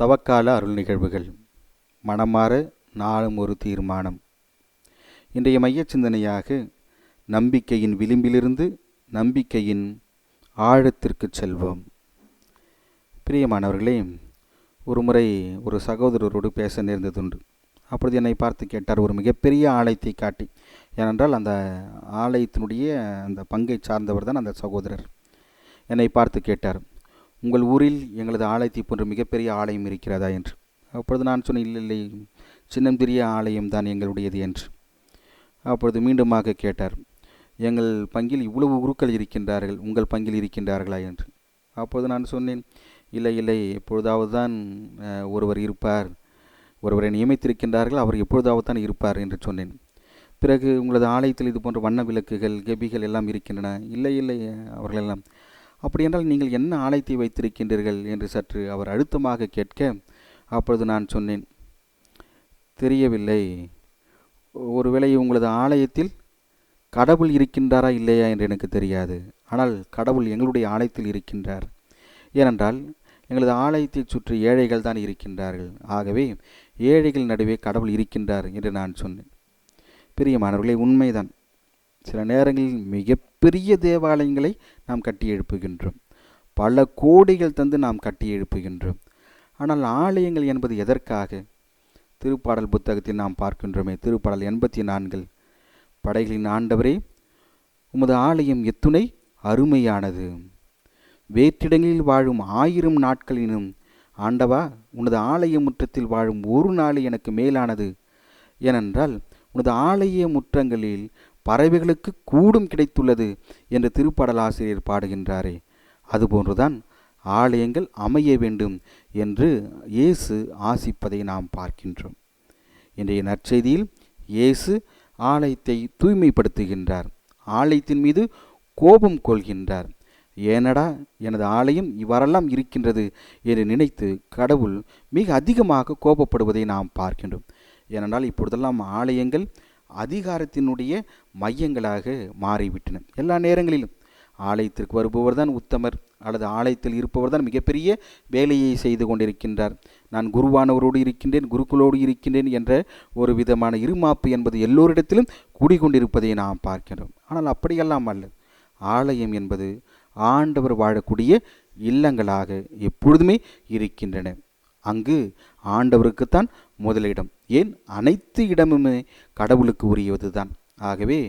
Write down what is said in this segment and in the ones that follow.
தவக்கால அருள் நிகழ்வுகள். மனமாற நாளும் ஒரு தீர்மானம். இன்றைய மையச் சிந்தனையாக நம்பிக்கையின் விளிம்பிலிருந்து நம்பிக்கையின் ஆழத்திற்கு செல்வோம். பிரியமானவர்களே ஒரு முறை ஒரு சகோதரரோடு பேச நேர்ந்ததுண்டு. அப்பொழுது என்னை பார்த்து கேட்டார் ஒரு மிகப்பெரிய ஆலயத்தை காட்டி. ஏனென்றால் அந்த ஆலயத்தினுடைய அந்த பங்கை சார்ந்தவர் தான் அந்த சகோதரர். என்னை பார்த்து கேட்டார் உங்கள் ஊரில் எங்களது ஆலயத்தை போன்ற மிகப்பெரிய ஆலயம் இருக்கிறதா என்று. அப்பொழுது நான் சொன்னேன் இல்லை இல்லை சின்னஞ்சிறிய ஆலயம் தான் எங்களுடையது என்று. அப்பொழுது மீண்டுமாக கேட்டார் எங்கள் பங்கில் இவ்வளவு குருக்கள் இருக்கின்றார்கள் உங்கள் பங்கில் இருக்கின்றார்களா என்று. அப்போது நான் சொன்னேன் இல்லை இல்லை எப்பொழுதாவது தான் ஒருவர் இருப்பார் ஒருவரை நியமித்திருக்கின்றார்கள் அவர் எப்பொழுதாவது தான் இருப்பார் என்று சொன்னேன். பிறகு உங்களது ஆலயத்தில் இது போன்ற வண்ண விளக்குகள் கெபிகள் எல்லாம் இருக்கின்றன இல்லை இல்லை அவர்களெல்லாம் அப்படியென்றால் நீங்கள் என்ன ஆலயத்தை வைத்திருக்கின்றீர்கள் என்று சற்று அவர் அழுத்தமாக கேட்க அப்பொழுது நான் சொன்னேன் தெரியவில்லை. ஒருவேளை உங்களது ஆலயத்தில் கடவுள் இருக்கின்றாரா இல்லையா என்று எனக்கு தெரியாது. ஆனால் கடவுள் எங்களுடைய ஆலயத்தில் இருக்கின்றார். ஏனென்றால் எங்களது ஆலயத்தைச் சுற்றி ஏழைகள் தான் இருக்கின்றார்கள். ஆகவே ஏழைகள் நடுவே கடவுள் இருக்கின்றார் என்று நான் சொன்னேன். பிரியமானவர்களே உண்மைதான். சில நேரங்களில் மிக பெரிய தேவாலயங்களை நாம் கட்டி எழுப்புகின்றோம். பல கோடிகள் தந்து நாம் கட்டி எழுப்புகின்றோம். ஆனால் ஆலயங்கள் என்பது எதற்காக? திருப்பாடல் புத்தகத்தில் நாம் பார்க்கின்றோமே திருப்பாடல் எண்பத்தி நான்கில் படைகளின் ஆண்டவரே உமது ஆலயம் எத்துணை அருமையானது. வேற்றிடங்களில் வாழும் ஆயிரம் நாட்களினும் ஆண்டவா உனது ஆலய முற்றத்தில் வாழும் ஒரு நாள் எனக்கு மேலானது. ஏனென்றால் உனது ஆலய முற்றங்களில் பறவைகளுக்கு கூடும் கிடைத்துள்ளது என்று திருப்பாடலாசிரியர் பாடுகின்றாரே. அதுபோன்றுதான் ஆலயங்கள் அமைய வேண்டும் என்று இயேசு ஆசிப்பதை நாம் பார்க்கின்றோம். இன்றைய நற்செய்தியில் இயேசு ஆலயத்தை தூய்மைப்படுத்துகின்றார். ஆலயத்தின் மீது கோபம் கொள்கின்றார். ஏனடா எனது ஆலயம் இவ்வாறெல்லாம் இருக்கின்றது என்று நினைத்து கடவுள் மிக அதிகமாக கோபப்படுவதை நாம் பார்க்கின்றோம். ஏனென்றால் இப்பொழுதெல்லாம் ஆலயங்கள் அதிகாரத்தினுடைய மையங்களாக மாறிவிட்டன. எல்லா நேரங்களிலும் ஆலயத்திற்கு வருபவர் தான் உத்தமர் அல்லது ஆலயத்தில் இருப்பவர் தான் மிகப்பெரிய வேலையை செய்து கொண்டிருக்கின்றார். நான் குருவானவரோடு இருக்கின்றேன் குருக்களோடு இருக்கின்றேன் என்ற ஒரு விதமான இருமாப்பு என்பது எல்லோரிடத்திலும் கூடிக்கொண்டிருப்பதை நாம் பார்க்கிறோம் ஆனால் அப்படியெல்லாம் அல்ல. ஆலயம் என்பது ஆண்டவர் வாழக்கூடிய இல்லங்களாக எப்பொழுதுமே இருக்கின்றன. அங்கு ஆண்டவருக்குத்தான் முதலிடம். ஏன் அனைத்து இடமுமே கடவுளுக்கு உரியதுதான்? ஆகவே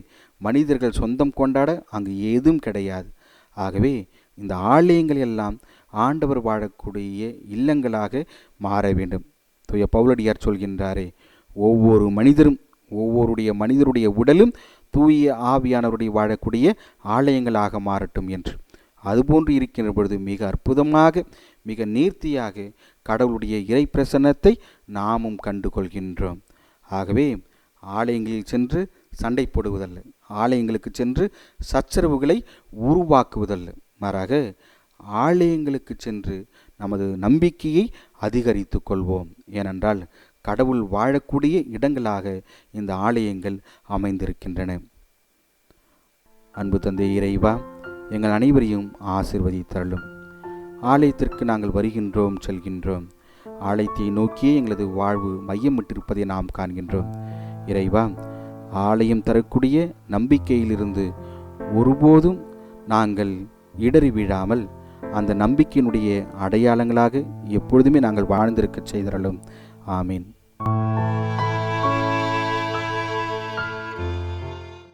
மனிதர்கள் சொந்தம் கொண்டாட அங்கு ஏதும் கிடையாது. ஆகவே இந்த ஆலயங்கள் எல்லாம் ஆண்டவர் வாழக்கூடிய இல்லங்களாக மாற வேண்டும். தூய பவுலடியார் சொல்கின்றாரே ஒவ்வொரு மனிதரும் ஒவ்வொருடைய மனிதருடைய உடலும் தூய ஆவியானவருடைய வாழக்கூடிய ஆலயங்களாக மாறட்டும் என்று. அதுபோன்று இருக்கின்ற பொழுது மிக அற்புதமாக மிக நேர்த்தியாக கடவுளுடைய இறை பிரசன்னத்தை நாமும் கண்டு கொள்கின்றோம் ஆகவே ஆலயங்களில் சென்று சண்டை போடுவதல்ல. ஆலயங்களுக்கு சென்று சச்சரவுகளை உருவாக்குவதல்ல. மாறாக ஆலயங்களுக்கு சென்று நமது நம்பிக்கையை அதிகரித்து கொள்வோம். ஏனென்றால் கடவுள் வாழக்கூடிய இடங்களாக இந்த ஆலயங்கள் அமைந்திருக்கின்றன. அன்பு தந்தை இறைவா எங்கள் அனைவரையும் ஆசிர்வதித்தருளும். ஆலயத்திற்கு நாங்கள் வருகின்றோம் செல்கின்றோம். ஆலயத்தை நோக்கியே எங்களது வாழ்வு மையமிட்டிருப்பதை நாம் காண்கின்றோம். இறைவா ஆலயம் தரக்கூடிய நம்பிக்கையிலிருந்து ஒருபோதும் நாங்கள் இடறி விழாமல் அந்த நம்பிக்கையினுடைய அடையாளங்களாக எப்பொழுதுமே நாங்கள் வாழ்ந்திருக்கச் செய்தரலும் ஆமீன்.